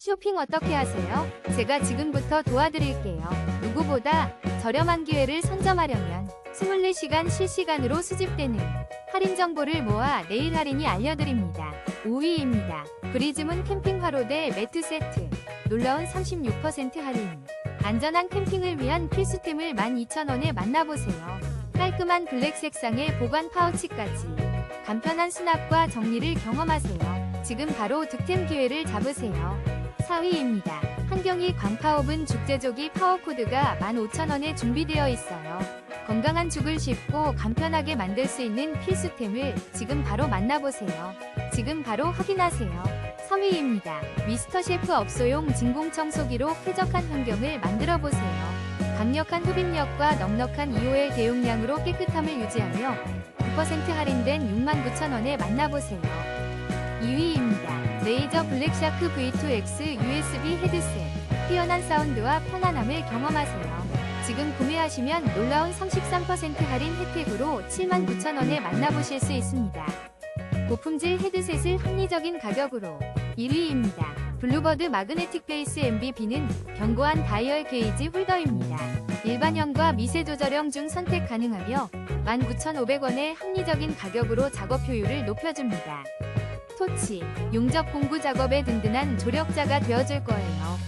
쇼핑 어떻게 하세요? 제가 지금부터 도와드릴게요. 누구보다 저렴한 기회를 선점하려면 24시간 실시간으로 수집되는 할인 정보를 모아 내일 할인이 알려드립니다. 5위입니다. 브리즈문 캠핑 화로 대 매트 세트. 놀라운 36% 할인. 안전한 캠핑을 위한 필수템을 12,000원에 만나보세요. 깔끔한 블랙 색상의 보관 파우치까지. 간편한 수납과 정리를 경험하세요. 지금 바로 득템 기회를 잡으세요. 4위입니다. 한경이 광파오븐 죽제조기 파워코드가 15,000원에 준비되어 있어요. 건강한 죽을 쉽고 간편하게 만들 수 있는 필수템을 지금 바로 만나보세요. 지금 바로 확인하세요. 3위입니다. 미스터 셰프 업소용 진공청소기로 쾌적한 환경을 만들어 보세요. 강력한 흡입력과 넉넉한 2호의 대용량으로 깨끗함을 유지하며 9% 할인된 69,000원에 만나보세요. 2위입니다. 레이저 블랙샤크 V2X USB 헤드셋. 뛰어난 사운드와 편안함을 경험하세요. 지금 구매하시면 놀라운 33% 할인 혜택으로 79,000원에 만나보실 수 있습니다. 고품질 헤드셋을 합리적인 가격으로 1위입니다. 블루버드 마그네틱 베이스 MBB는 견고한 다이얼 게이지 홀더입니다. 일반형과 미세 조절형 중 선택 가능하며 19,500원의 합리적인 가격으로 작업 효율을 높여줍니다. 토치, 용접 공구 작업에 든든한 조력자가 되어줄 거예요.